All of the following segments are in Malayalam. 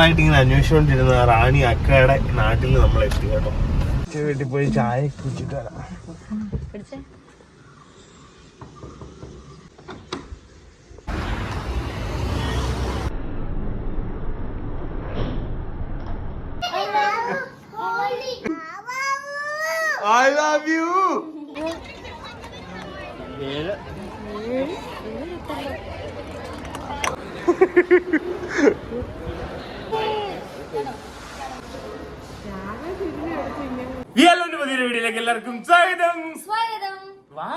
ആയിട്ട് ഇങ്ങനെ അന്വേഷിച്ചുകൊണ്ടിരുന്ന റാണി അക്കയുടെ നാട്ടിൽ നമ്മൾ എത്തി കേട്ടോ. വീട്ടിൽ പോയി ചായ കുടിച്ചിട്ട് വരാം. പിടിച്ചേ ഐ ലവ് യു ഏഴ് വിയാലോന്റെ പുതിയൊരു വീഡിയോയിലേക്ക് എല്ലാവർക്കും സ്വാഗതം. സ്വാഗതം. വാ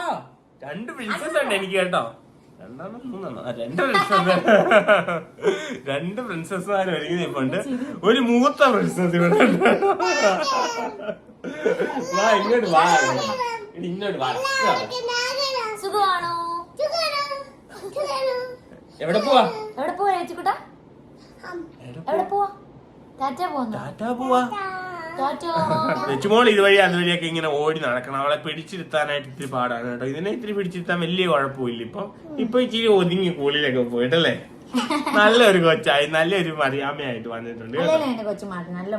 രണ്ട് പ്രിൻസസ് ഉണ്ട് എനിക്ക് കേട്ടോ. രണ്ടാണോ മൂന്നാണോ രണ്ട് പ്രിൻസസ് രണ്ട് പ്രിൻസസ്മാർ ഒരുങ്ങി നിൽപ്പുണ്ട് ഒരു മൂത്ത പ്രിൻസസ് ഇവിടെ ഉണ്ട്. വാ ഇങ്ങോട്ട് വാ. ഇങ്ങോട്ട് വാ. സുഖമാണോ? എവിടെ പോവാ? എവിടെ പോവാ ചേച്ചിക്കുട്ടാ? എവിടെ പോവാ? ടാറ്റ പോവാ ടാറ്റാ പോവാ. ലച്ചുമോൾ ഇതുവഴി അതുവഴിയൊക്കെ ഇങ്ങനെ ഓടി നടക്കണം. അവളെ പിടിച്ചിരുത്താനായിട്ട് ഇത്തിരി പാടാണ് കേട്ടോ. ഇതിനെ ഇത്തിരി പിടിച്ചിരുത്താൻ വലിയ കുഴപ്പമില്ല ഇപ്പൊ. ഇപ്പൊ ഇച്ചിരി ഒതുങ്ങി കൂളിലൊക്കെ പോയിട്ടല്ലേ നല്ലൊരു കൊച്ചായി നല്ലൊരു മറിയാമ്മയായിട്ട് വന്നിട്ടുണ്ട് നല്ല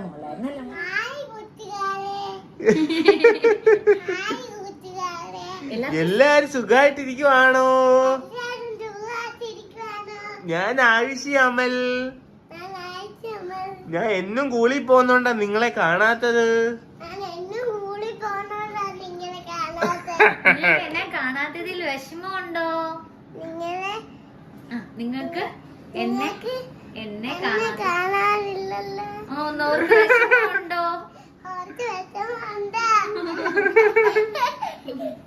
എല്ലാരും സുഖമായിട്ടിരിക്കുവാണോ ഞാൻ ആയുഷി അമൽ. ഞാൻ എന്നും കൂളി പോകുന്നോണ്ടാ നിങ്ങളെ കാണാത്തത്. എന്നെ കാണാത്തതിൽ വിഷമമുണ്ടോ? ആ, നിങ്ങൾക്ക് എന്നെ എന്നെ കാണാ കാണാനില്ലല്ലോ.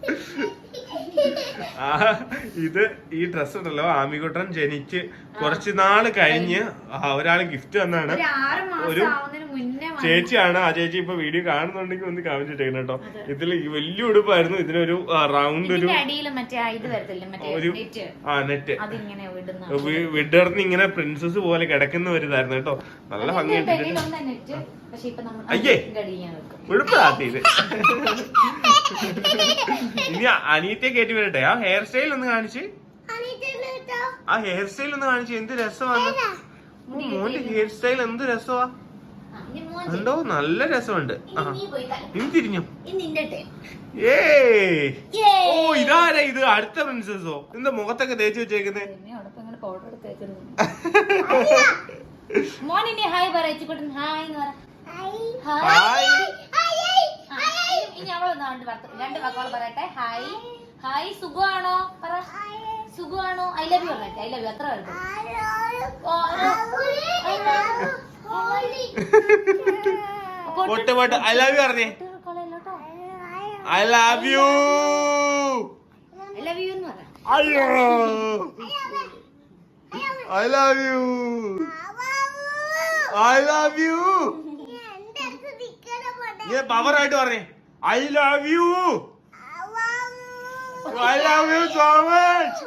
ആ, ഇത് ഈ ഡ്രസ് ഉണ്ടല്ലോ ആമികുട്ടൻ ജനിച്ച് കുറച്ച് നാൾ കഴിഞ്ഞ് ആ, ഒരാൾ ഗിഫ്റ്റ് തന്നാണ്. ഒരു. ചേച്ചിയാണ് ആ ചേച്ചി ഇപ്പൊ വീഡിയോ കാണുന്നുണ്ടെങ്കിൽ ഒന്ന് കമന്റ് ഇട്ടേക്കണം കേട്ടോ. ഇതിൽ വലിയ ഉടുപ്പായിരുന്നു ഇതിനൊരു റൗണ്ട് ഒരു ഒരു നെറ്റ്? ആ നെറ്റ്. വിടർന്ന് ഇങ്ങനെ പ്രിൻസസ് പോലെ കിടക്കുന്ന ഒരു ഇതായിരുന്നു കേട്ടോ. നല്ല ഭംഗി അയ്യേ. ഉടുപ്പ് താത്തിയത് ഇനി അനിയത്തെ കയറ്റി വരട്ടെ ആ ഹെയർ സ്റ്റൈൽ ഒന്ന് കാണിച്ച്. ആ ഹെയർ സ്റ്റൈൽ ഒന്ന് കാണിച്ച്. എന്ത് രസമാണ്. മോന്റെ ഹെയർ സ്റ്റൈൽ എന്ത് രസമാ കണ്ടോ? നല്ല രസമുണ്ട്. ആ ഇനി തിരിഞ്ഞു? ഇനി നിന്റെ ടേം ഏ ഓ ഇതാരാ ഇത്? അടുത്ത പ്രിൻസസോ എന്താ മുഖത്തൊക്കെ തേച്ച് വെച്ചേക്കുന്നേ. മോൻ ഇനി ഹായ് ഹായ് എന്ന് ഹായ് ഇനി- അവൾ ഒന്ന് രണ്ട് വാക്ക് രണ്ട് വാക്കുകൾ പറയട്ടെ. ഹായ് ഹായ് സുഖമാണോ? പറ. സുഖമാണോ? ഐ ലവ് യു പറയട്ടെ ഐ ലവ് യു അത്ര വരട്ടെ പൊട്ട് പൊട്ട്. ഐ ലവ് യു പറഞ്ഞേ. I love you I love you എന്ന് പറ I love you I love you power ആയിട്ട് പറഞ്ഞേ. I love you. I love you so much.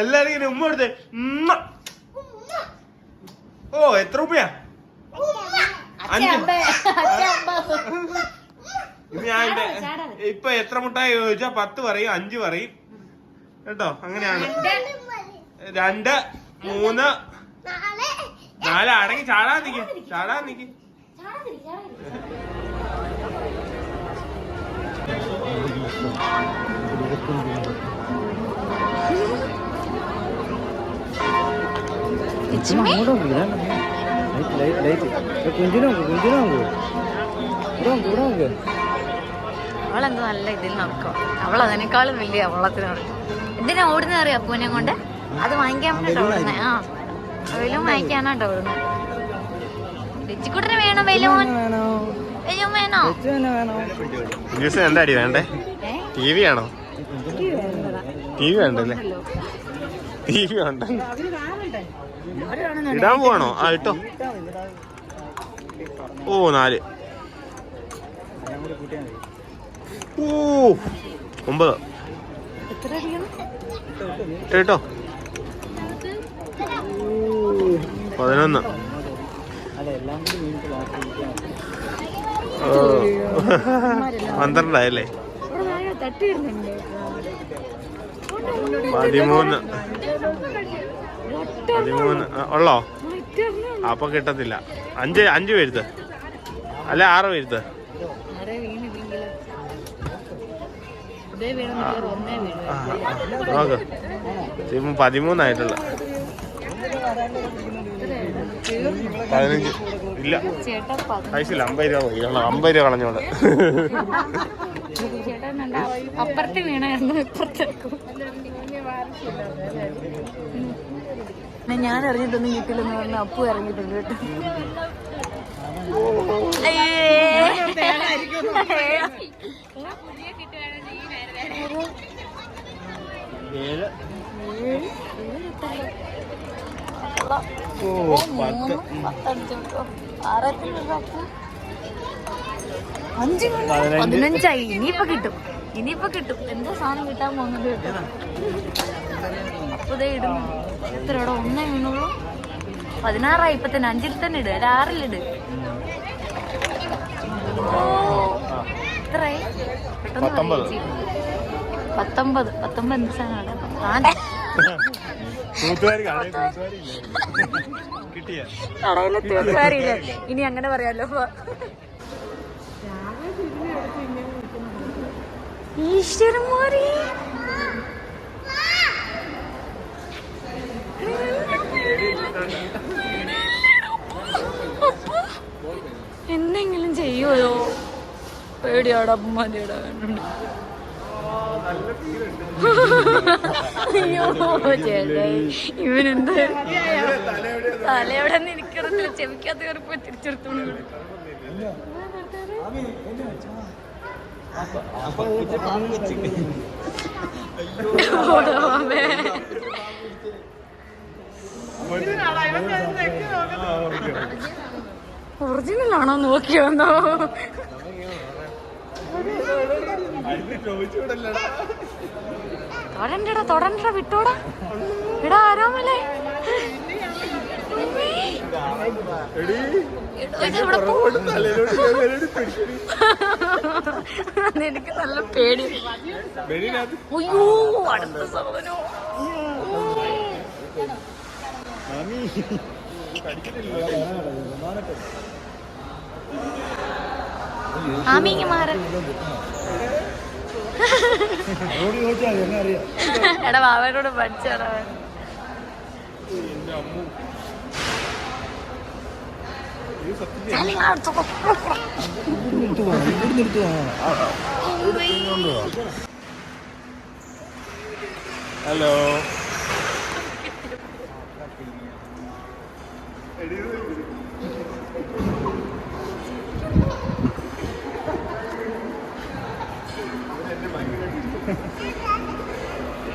എല്ലാരും ഇങ്ങനെ ഉമ്മ. ഓ എത്ര. അച്ഛൻ ഇത് ഞാൻ. ഇപ്പൊ എത്ര മുട്ടായി ചോദിച്ചാ പത്ത് പറയും അഞ്ച് പറയും കേട്ടോ അങ്ങനെയാണ് രണ്ട് മൂന്ന് നാല് അടങ്ങി ചാടാൻ നിക്ക് ചാടാൻ നിക്ക്. അവളെന്ത് നല്ല ഇതിൽ നടക്കും അവൾ അതിനേക്കാളും വലിയ അവളത്തിന് നടക്കും എന്തിനാ ഓടുന്ന അറിയാം പൂനെ കൊണ്ട്? അത് വാങ്ങിക്കാൻ വേണ്ടിട്ടോ ഓടുന്നേ. ആ. വെലും വാങ്ങിക്കാനാട്ടോ ഓടുന്നത് ലിച്ചിക്കുട്ടന് വേണം വെലുമോൻ വെലും വേണോ? ജ്യൂസ് എന്താ അടി വേണ്ടേ? ടി വി ആണോ ടി വി വേണ്ടല്ലേ? ടി വി ഉണ്ട് ഇടാൻ പോവാണോ? ആ ഇട്ടോ. ഓ നാല്. ഓ ഒമ്പത്. കേട്ടോ പതിനൊന്ന്. ഓ. പന്ത്രണ്ടായല്ലേ? പതിമൂന്ന്. പതിമൂന്ന്. ഉള്ളോ? അപ്പൊ കിട്ടത്തില്ല. അഞ്ച് അഞ്ച് പേരുത്ത് അല്ല ആറ് പേരുത്ത് നോക്ക്. പതിമൂന്നായിട്ടുള്ള. പതിനഞ്ച്. ഇല്ല. പൈസ ഇല്ല അമ്പത് രൂപ പോയി കാരണം അമ്പത് രൂപ കളഞ്ഞോണ്ട്. അപ്പുറത്ത് വീണായിരുന്നു ഇപ്പുറത്തേക്കും. ഞാൻ ഇറങ്ങിയിട്ടൊന്നും കിട്ടില്ലെന്ന് പറഞ്ഞ അപ്പു ഇറങ്ങിയിട്ടുണ്ട് കേട്ടോ. ഏഴ്. അഞ്ച് പതിനഞ്ച്. പതിനഞ്ചായി ഇനിയിപ്പൊ കിട്ടും ഇനിയിപ്പൊ കിട്ടും. എന്താ സാധനം കിട്ടാൻ പോകുന്നത്? അപ്പതേ ഇടും ദേ ഇടുന്നു. എത്രയോടെ? ഒന്നേ വീണുള്ളൂ പതിനാറായി. ഇപ്പൊ തന്നെ അഞ്ചിൽ തന്നെ ഇട്. അല്ല ആറിലിട് ഓ, എത്രയായി? പെട്ടെന്ന് പത്തൊമ്പത്. പത്തൊമ്പത്. എന്ത് സാധനമാണ്? കടയിലെ തീർച്ചയാറിയില്ലേ ഇനി അങ്ങനെ പറയാലോ. ഈശ്വരമോരി എന്തെങ്കിലും ചെയ്യുമോ പേടിയാടാ മതിയാടാ അയ്യോ ചേട്ടേ ഇവനെന്ത് തലയോടെ എനിക്കറിയില്ല ചെവിക്കാത്ത കയറിപ്പോ തിരിച്ചെടുത്തോണ്ട്. ഒറിജിനൽ ആണോ നോക്കി വന്നോ തൊടണ്ടടാ തൊടണ്ടടാ വിട്ടോടാ. എടാ ആരാമല്ലേ? എനിക്ക് നല്ല പേടി. അയ്യോ അടുത്ത സാധനോ ആമീങ്ങ മാറൻ എടാ ബാബനോട് പഠിച്ചാടാ. ഹലോ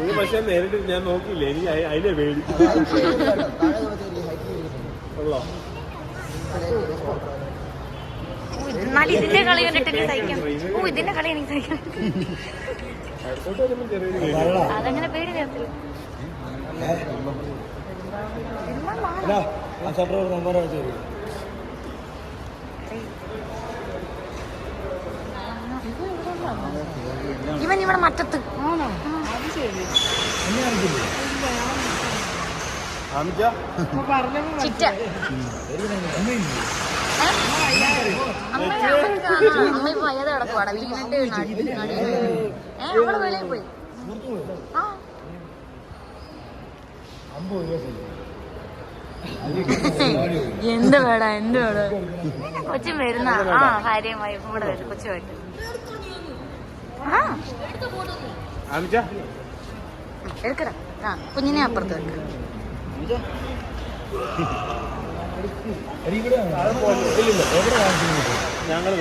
ഇത് പക്ഷെ നേരിട്ട് ഞാൻ നോക്കിയില്ല. എനിക്ക് അയി- അതിനെ പേടി. ഉള്ളോ? എന്നാലും ഇതിന്റെ കളി കണ്ടിട്ട് എനിക്ക് സഹിക്കാം ഓ ഇതിന്റെ കളി എനിക്ക് സഹിക്കാം. അതങ്ങനെ പേടി വരത്തില്ല. ഇവൻ ഇവിടെ മറ്റത്ത്? അമ്മ കിടക്കുവാടാ വീണിട്ട് അവൾ വെളിയിൽ പോയി. ആ. എന്ത് വേടാ എന്ത് വേടാ കൊച്ചു വരുന്ന. ആ ഭാര്യയുമായി കൂടെ വരും. കൊച്ചുമായിട്ട് എടുക്കടാ. ആ കുഞ്ഞിനെ അപ്പുറത്ത് വെക്കാം. ഞങ്ങൾ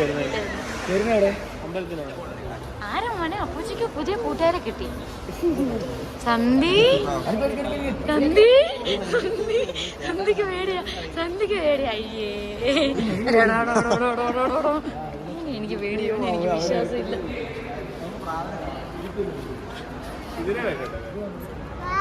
പുതിയ കൂട്ടുകാരെ കിട്ടി. സന്ധി? സന്ധി? സന്ധിക്ക് പേടിയാ. സന്ധിക്ക് പേടിയാ. അയ്യേ. എനിക്ക് പേടിയോ എനിക്ക് വിശ്വാസം ഇല്ല ഇതിനെ വെക്കട്ടെ. വാ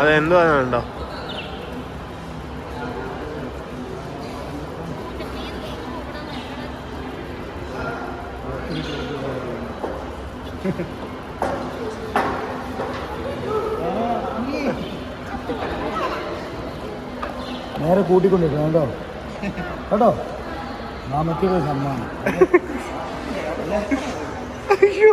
അതെന്ത് അതെന്തുവാന്നുണ്ടോ നേരെ കൂട്ടിക്കൊണ്ടിരിക്കണം കേട്ടോ. കേട്ടോ? നാമത്തിന്റെ സമ്മാനം. അയ്യോ.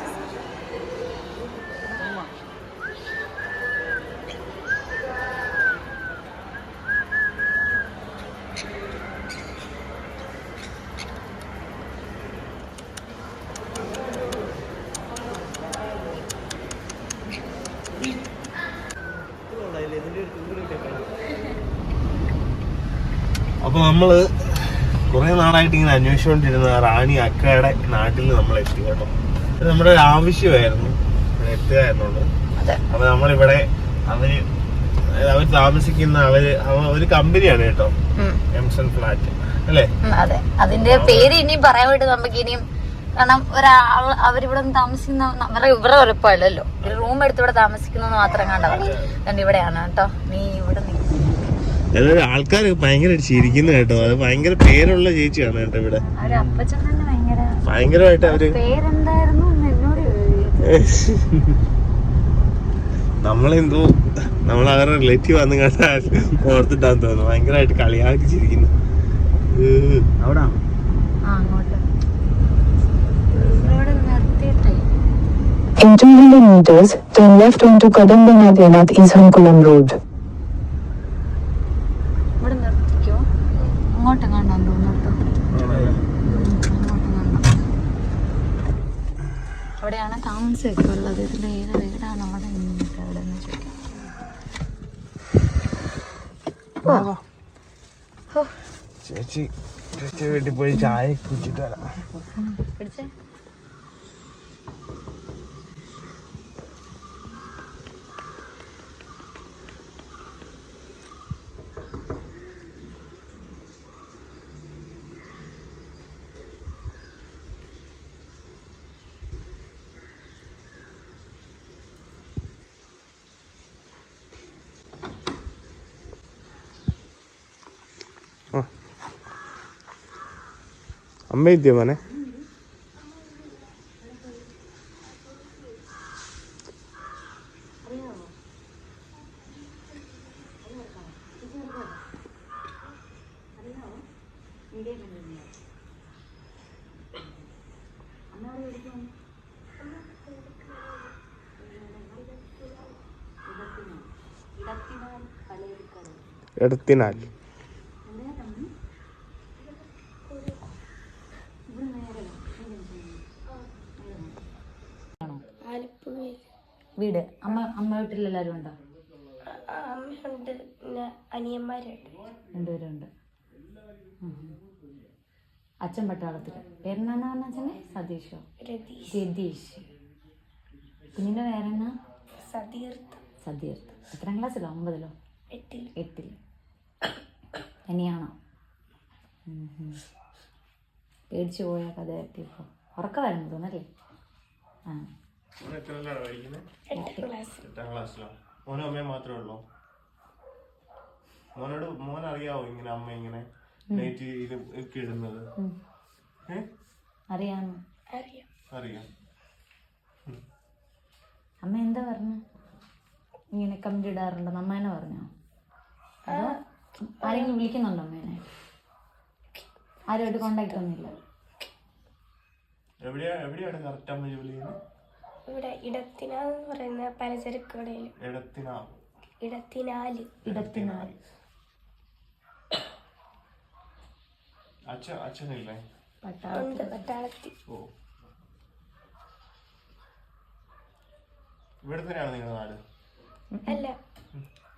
അപ്പൊ നമ്മൾ കുറെ നാളായിട്ട് ഇങ്ങനെ അന്വേഷിച്ചുകൊണ്ടിരുന്ന റാണി അക്കയുടെ നാട്ടിൽ നമ്മൾ എത്തി കേട്ടോ. നമ്മുടെ ഒരു ആവശ്യമായിരുന്നു അതെ. അപ്പൊ നമ്മളിവിടെ അവർ അവർ താമസിക്കുന്ന അവർ അവ- ഒരു കമ്പനിയാണ് കേട്ടോ. എംസൺ ഫ്ലാറ്റ്. അല്ലേ? അതെ. അതിന്റെ പേര് ഇനിയും പറയാൻ വേണ്ടി നമുക്ക് ഇനിയും കാരണം ഒരാൾ അവരിവിടെ താമസിക്കുന്ന അവരെ ഇവരെ ഉറപ്പല്ലോ ഒരു റൂം എടുത്ത് ഇവിടെ താമസിക്കുന്നു മാത്രം കണ്ടത്. കണ്ട് ഇവിടെയാണ് കേട്ടോ. നീ ഇവിടെ ആൾക്കാർ ഭയങ്കര ചിരിക്കുന്നു കേട്ടോ. അത് ഭയങ്കര പേരുള്ള ചേച്ചിയാണ് കേട്ടോ ഇവിടെ. ഭയങ്കരമായിട്ട് അവർ നമ്മളെന്തോ നമ്മൾ അവരുടെ റിലേറ്റീവ് വന്നു കണ്ടാ ഓർത്തിട്ടാന്ന് തോന്നുന്നു. ഭയങ്കരമായിട്ട് കളിയാക്കി ചിരിക്കുന്നു. അവിടെ ആ അങ്ങോട്ട് ഇവിടെ നിർത്തിയിട്ടേ In 200 meters, turn left onto Road. നിർത്തിക്കോ? അങ്ങോട്ട് കണ്ടാന്ന് തോന്നുന്നു അവിടെയാണ് താമസമൊക്കെ ഉള്ളത്. ഇതിൽ ഏത് വീടാണ് അവിടെ നിന്നിട്ട് അവിടെ നിന്ന് ചോദിക്കാം. ചേച്ചി ചേച്ചി വീട്ടിൽ പോയി ചായ കുടിച്ചിട്ട് വരാം. ಅಮ್ಮ ಇದೆಯಾ ಮನೆ ഇടത്തിനാൽ അമ്മ വീട്ടിൽ എല്ലാവരും ഉണ്ടോ? അമ്മയുണ്ട്. പിന്നെ അനിയന്മാരുണ്ട്. രണ്ടുപേരുണ്ട്. അച്ഛൻ പട്ടാളത്തിൽ പേരെന്നാന്ന് പറഞ്ഞ അച്ഛനെ? സതീഷോ? രതീഷ്. കുഞ്ഞിന്റെ പേരെന്നാ? സതീർത്ത് സതീർത്ത് എത്രാം ക്ലാസ്സിലോ? ഒമ്പതിലോ? എട്ടിൽ. എട്ടിൽ. അനിയാണോ? പേടിച്ചു പോയ കഥ ഇപ്പൊ. ഉറക്കമായിരുന്നു തോന്നല്ലേ ആ. എത്രയിലാണ് പഠിക്കുന്നത് എട്ടാം ക്ലാസ് എട്ടാം ക്ലാസ്സിലാണ് മോനും അമ്മയും മാത്രമേ ഉള്ളൂ? മോനോട് മോൻ അറിയാവോ ഇങ്ങനെ അമ്മ ഇങ്ങനെ നൈറ്റ് ഇത് ഒക്കെ ഇടുന്നത്? അറിയാം. അറിയാം. അമ്മ എന്താ പറഞ്ഞു? ഇങ്ങനെ കമന്റ് ഇടാറുണ്ടെന്ന് അമ്മേനെ പറഞ്ഞോ? അതോ ആരെങ്കിലും വിളിക്കുന്നുണ്ടോ അമ്മേനെ? ആരുമായിട്ട് കോണ്ടാക്ട് ഒന്നുമില്ല. എവിടെയാ എവിടെയാണ് കറക്റ്റ് അമ്മ ജോലി ചെയ്യുന്നത് ഇവിടെ ഇടത്തിനാന്ന് പറയുന്ന പലചരക്ക് കടയിൽ ഇടത്തിനാ ഇടത്തിനാല്. ഇടത്തിനാൽ അച്ഛൻ അച്ഛനില്ലേ? ഉണ്ട് പട്ടാളത്തിൽ ഓ. ഇവിടെ തന്നെയാണ് നിങ്ങളുടെ നാട്? അല്ല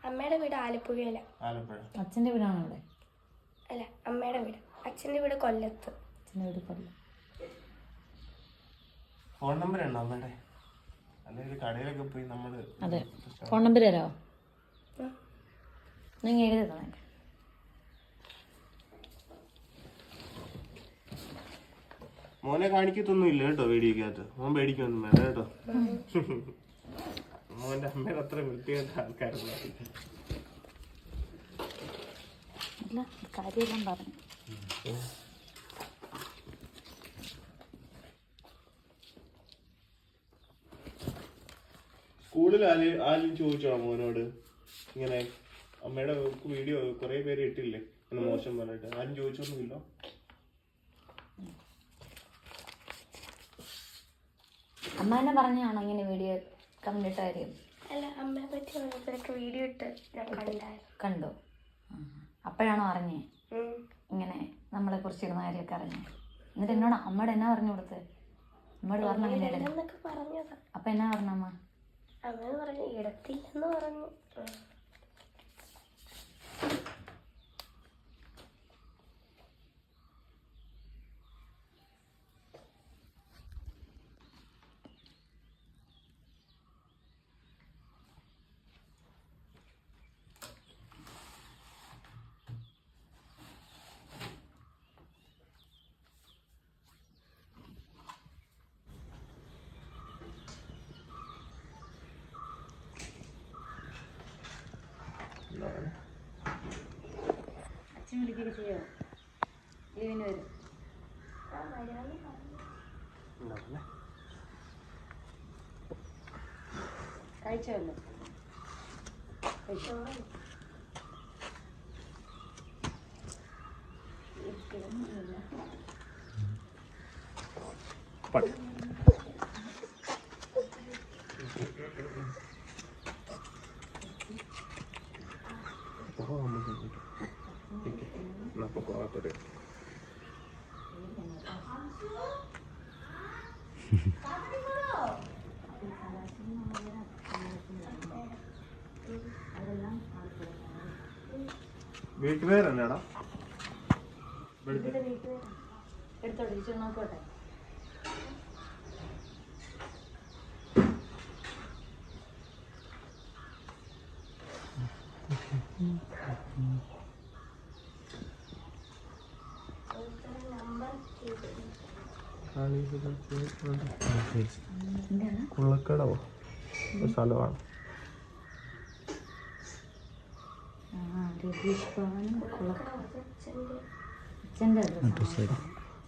അമ്മയുടെ വീട് ആലപ്പുഴയില. ആലപ്പുഴ. വീടാണോ വീടാണ് അവിടെ? അല്ല അമ്മയുടെ വീട്. അച്ഛന്റെ വീട് കൊല്ലത്ത്. അച്ഛന്റെ വീട് കൊല്ലം. ഫോൺ നമ്പർ ഉണ്ടോ അമ്മയുടെ അല്ലെങ്കിൽ കടയിലൊക്കെ പോയി നമ്മൾ അതെ. ഫോൺ നമ്പർ തരാമോ നിങ്ങൾ എഴുതി തന്നെ മോനെ കാണിക്കത്തൊന്നും ഇല്ല കേട്ടോ വീഡിയോക്കകത്ത്. മോൻ പേടിക്കൊന്നും വേണ്ട കേട്ടോ. മോന്റെ അമ്മയുടെ അത്ര വൃത്തികെട്ട ആൾക്കാരുള്ള കാര്യമെല്ലാം പറഞ്ഞു. സ്കൂളിൽ ആര് ആരും ചോദിച്ചോ മോനോട്. ഇങ്ങനെ അമ്മയുടെ വീഡിയോ കുറെ പേര് ഇട്ടില്ലേ? ഇങ്ങനെ മോശം പറഞ്ഞിട്ട്. ആരും ചോദിച്ചൊന്നുമില്ല? അമ്മ തന്നെ പറഞ്ഞാണോ ഇങ്ങനെ വീഡിയോ കമന്റ് ഇട്ട കാര്യം? അല്ല അമ്മയെ പറ്റി ഓരോരുത്തരൊക്കെ വീഡിയോ ഇട്ട് ഞാൻ കണ്ടായിരുന്നു. കണ്ടു? ആ. അപ്പോഴാണോ അറിഞ്ഞേ? ഉം. ഇങ്ങനെ നമ്മളെ കുറിച്ച് ഇടുന്ന കാര്യമൊക്കെ അറിഞ്ഞേ? എന്നിട്ട് എന്നോട് അമ്മയുടെ എന്നാ പറഞ്ഞു കൊടുത്തത് അമ്മയോട് പറഞ്ഞു ഇടന്നൊക്കെ പറഞ്ഞതാ. അപ്പൊ എന്നാ പറഞ്ഞു അമ്മ? അമ്മ പറഞ്ഞു. ഇടത്തില്ലെന്ന് പറഞ്ഞു. അച്ഛൻ വിളിക്കുകയൊക്കെ ചെയ്യോ ലീവിന് വരും. ആ വരാന്ന് പറഞ്ഞു കഴിച്ചല്ലോ വീട്ടുപേരല്ലേടാ എടുത്തോട്ടെ നോക്കോട്ടെ കുള്ളക്കടവോ സ്ഥലമാണ്. ആ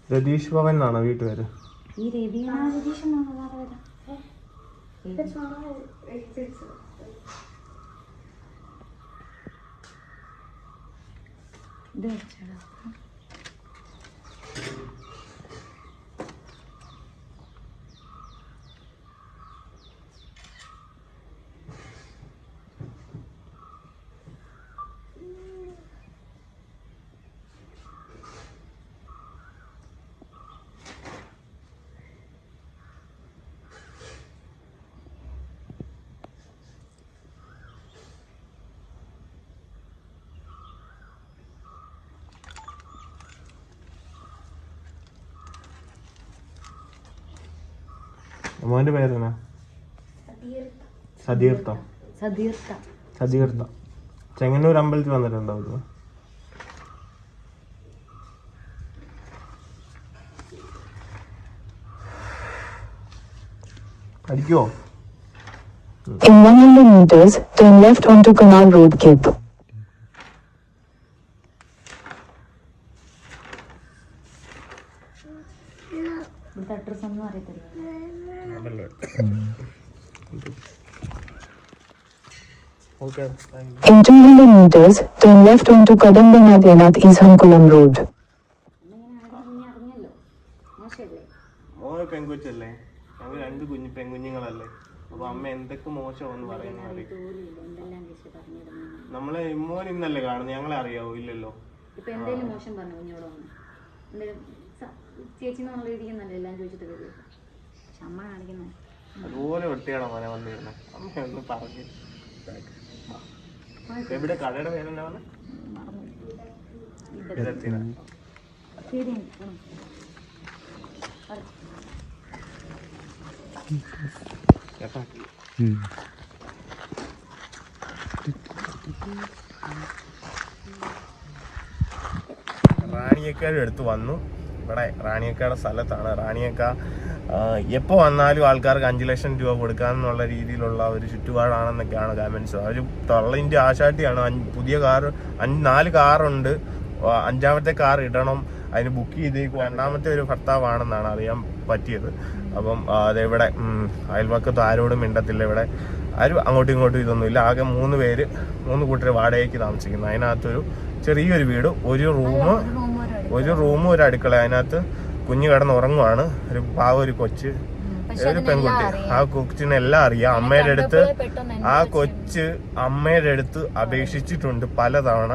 രതീഷ് ഭവൻ എന്നാണോ വീട്ടുപേര്? ഈ രതീണ രതീഷ് എന്നാണ് വേറെ വരാം ഇത് വെച്ചടാ മോന്റെ പേരെന്നാ സതീർത്ഥ. സതീർത്ഥ. സതീർത്ഥ. ചെങ്ങന്നൂർ അമ്പലത്തിൽ വന്നിട്ടുണ്ടാവുള്ളൂ പഠിക്കുവോ? In 100 meters, turn left onto Canal Road Cape. In 200 meters, turn left onto Ishankulam Road. Hankulam Road. ഞങ്ങൾ രണ്ട് കുഞ്ഞു പെൺകുഞ്ഞുങ്ങളല്ലേ? അപ്പൊ അമ്മ എന്തൊക്കെ മോശമെന്ന് പറയുന്നത് നമ്മളെ മോൻ ഇന്നല്ലേ കാണുന്നത്? ഞങ്ങളെ അറിയാവോ? ഇല്ലല്ലോ. ഇപ്പൊ എന്തെങ്കിലും മോശം പറഞ്ഞു കുഞ്ഞോട് ചേച്ചി ഇരിക്കുന്നല്ലേ എല്ലാം ചോദിച്ചിട്ട് വരും. പക്ഷെ അമ്മ കാണിക്കുന്നത് അതുപോലെ വെട്ടിയാണോ മോനെ വന്നിരുന്നത് അമ്മയൊന്നും ഒന്ന് പറഞ്ഞു എവിടെ കടയുടെ പേരെന്താണ് റാണിയക്കാരും അടുത്ത് വന്നു. ഇവിടെ റാണിയക്കാരുടെ സ്ഥലത്താണ്. റാണിയക്ക എപ്പോൾ വന്നാലും ആൾക്കാർക്ക് അഞ്ച് ലക്ഷം രൂപ കൊടുക്കാമെന്നുള്ള രീതിയിലുള്ള ഒരു ചുറ്റുപാടാണെന്നൊക്കെയാണ് കമൻസ് അവർ തള്ളിന്റെ ആശാട്ടിയാണ്. പുതിയ കാർ നാല് കാറുണ്ട്. അഞ്ചാമത്തെ കാർ ഇടണം. അതിന് ബുക്ക് ചെയ്തേക്കും. രണ്ടാമത്തെ ഒരു ഭർത്താവാണെന്നാണ് അറിയാൻ പറ്റിയത്. അപ്പം അതെവിടെ അയൽവക്കത്ത് ആരോടും മിണ്ടത്തില്ല ഇവിടെ. ആരും അങ്ങോട്ടും ഇങ്ങോട്ടും ഇതൊന്നുമില്ല ആകെ മൂന്ന് പേര് മൂന്ന് കൂട്ടർ വാടകയ്ക്ക് താമസിക്കുന്നു. അതിനകത്തൊരു ചെറിയൊരു വീട് ഒരു റൂം ഒരു റൂമും ഒരു അടുക്കള അതിനകത്ത് കുഞ്ഞു കിടന്നുറങ്ങുവാണ്. ഒരു പാവ ഒരു കൊച്ച്. ഒരു പെൺകുട്ടി? ആ കൊച്ചിനെല്ലാം അറിയാം. അമ്മയുടെ അടുത്ത് ആ കൊച്ച് അമ്മയുടെ അടുത്ത് അപേക്ഷിച്ചിട്ടുണ്ട് പലതവണ.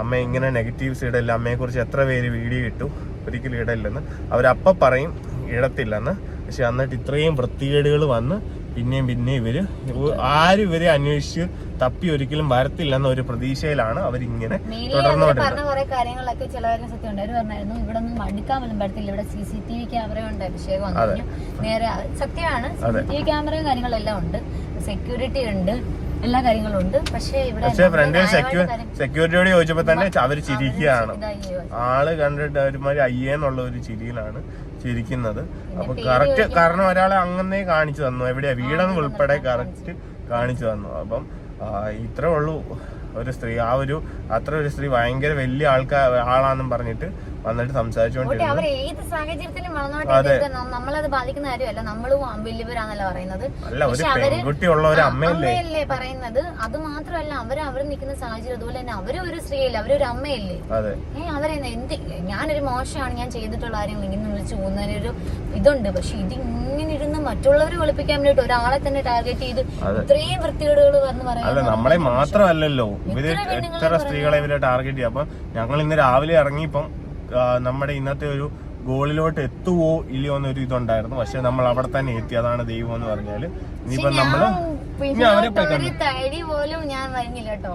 അമ്മ ഇങ്ങനെ നെഗറ്റീവ്സ് ഇടല്ല അമ്മയെ കുറിച്ച് എത്ര പേര് വീഡിയോ ഇട്ടു? ഒരിക്കലും ഇടല്ലെന്ന് അവരപ്പ പറയും ഇടത്തില്ലെന്ന്. പക്ഷെ എന്നിട്ട് ഇത്രയും വൃത്തികേടുകൾ വന്ന് പിന്നെയും പിന്നെയും ഇവർ ആരും ഇവരെ അന്വേഷിച്ച് തപ്പി ഒരിക്കലും വരത്തില്ലെന്ന ഒരു പ്രതീക്ഷയിലാണ് അവരിങ്ങനെ കാര്യങ്ങളൊക്കെ ചിലവരും പറഞ്ഞായിരുന്നു ഇവിടെ ഒന്നും അടുക്കാൻ പോലും പറ്റത്തില്ല ഇവിടെ C C T V camera ഉണ്ട് അഭിഷേകം നേരെ സത്യമാണ്. സി സി ടി വി ക്യാമറയും കാര്യങ്ങളെല്ലാം ഉണ്ട്. സെക്യൂരിറ്റി ഉണ്ട്. എല്ലാ കാര്യങ്ങളും ഉണ്ട്. പക്ഷേ ഇവിടെ പക്ഷെ സെക്യൂരിറ്റിയോട് ചോദിച്ചപ്പോ തന്നെ അവർ ചിരിക്കുകയാണ്. ആൾ കണ്ടിട്ട് ഒരുമാതിരി അയ്യേന്നുള്ള ഒരു ചിരിയിലാണ് ചിരിക്കുന്നത്. അപ്പൊ കറക്റ്റ് കാരണം ഒരാളെ അങ്ങനെ കാണിച്ചു തന്നു. എവിടെയാ? വീടൊന്നും ഉൾപ്പെടെ കറക്റ്റ് കാണിച്ചു തന്നു. അപ്പം ഇത്രേ ഉള്ളൂ. ഒരു സ്ത്രീ. ആ ഒരു അത്ര ഒരു സ്ത്രീ ഭയങ്കര വലിയ ആൾക്കാ ആളാണെന്നും പറഞ്ഞിട്ട് വന്നിട്ട് സംസാരിച്ചുകൊണ്ടിരുന്നു അവർ ഏത് സാഹചര്യത്തിലും നമ്മളത് ബാധിക്കുന്ന കാര്യമല്ല. നമ്മളും വലിയവരാണല്ലോ പറയുന്നത്. അല്ല ഒരു പെൺകുട്ടി ഉള്ള ഒരു അമ്മയല്ലേ? പറയുന്നത്. അത് മാത്രമല്ല അവർ അവർ നിൽക്കുന്ന സാഹചര്യം അതുപോലെ തന്നെ അവരും ഒരു സ്ത്രീയല്ലേ അവരൊരു അമ്മയല്ലേ? ഏഹ് അവരെന്നെ അവരെ എന്ത് ഞാനൊരു മോശമാണ് ഞാൻ ചെയ്തിട്ടുള്ള കാര്യങ്ങൾ ഇങ്ങനെ വിളിച്ചു പോകുന്നതിനൊരു ഇതുണ്ട്. പക്ഷെ ഇത് ഇങ്ങനെ ഇരുന്ന് മറ്റുള്ളവരെ ഒളിപ്പിക്കാൻ വേണ്ടിട്ട് ഒരാളെ തന്നെ ടാർഗറ്റ് ചെയ്ത് ഇത്രയും വൃത്തികേടുകൾ വന്ന് പറയുന്നത് നമ്മളെ മാത്രമല്ലല്ലോ. ഇവർ എത്ര സ്ത്രീകളെ ഇവരെ ടാർഗറ്റ് ചെയ്യും? അപ്പൊ ഞങ്ങൾ ഇന്ന് രാവിലെ ഇറങ്ങിയപ്പം നമ്മുടെ ഇന്നത്തെ ഒരു ഗോളിലോട്ട് എത്തുവോ ഇല്ലയോ എന്നൊരു ഇതുണ്ടായിരുന്നു. പക്ഷെ നമ്മൾ അവിടെ തന്നെ എത്തി. അതാണ് ദൈവം എന്ന് പറഞ്ഞാൽ ഇനിയിപ്പോ നമ്മൾ തടി പോലും ഞാൻ കേട്ടോ.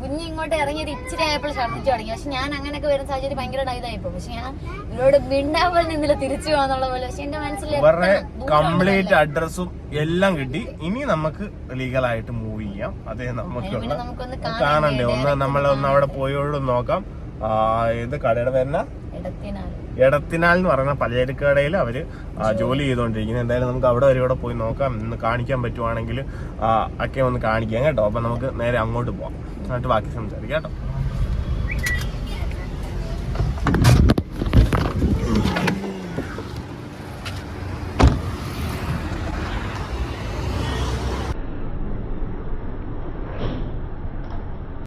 കുഞ്ഞ് ഇങ്ങോട്ട് ഇറങ്ങി ഇച്ചിരി ആയപ്പോൾ ഛർദ്ദിച്ചു തുടങ്ങി. പക്ഷെ ഞാൻ അങ്ങനെയൊക്കെ വരുന്ന സാഹചര്യം ഭയങ്കര ഇതായിപ്പോ പക്ഷെ ഞാൻ ഇവരോട് മിണ്ടാൻ നിന്നില്ല തിരിച്ചു പോകാന്നുള്ള പോലെ. പക്ഷെ എന്റെ മനസ്സിൽ കംപ്ലീറ്റ് അഡ്രസ്സും എല്ലാം കിട്ടി. ഇനി നമുക്ക് ലീഗൽ ആയിട്ട് മൂവ് ചെയ്യാം. അതെ നമുക്ക് പിന്നെ കാണണ്ടേ? ഒന്ന് നമ്മൾ ഒന്ന് അവിടെ പോയോളും നോക്കാം. ആ, ഇത് കടയുടെ പേരെന്നാ? എടത്തിനാൽ എന്ന് പറയുന്ന പലചരക്ക് കടയിൽ അവർ ജോലി. ചെയ്തുകൊണ്ടിരിക്കുന്നത് എന്തായാലും നമുക്ക് അവിടെ വരെ ഇവിടെ പോയി നോക്കാം. ഇന്ന് കാണിക്കാൻ പറ്റുവാണെങ്കിൽ ഒക്കെ ഒന്ന് കാണിക്കാം കേട്ടോ. അപ്പൊ നമുക്ക് നേരെ അങ്ങോട്ട് പോവാം. എന്നിട്ട് ബാക്കി സംസാരിക്കാം കേട്ടോ.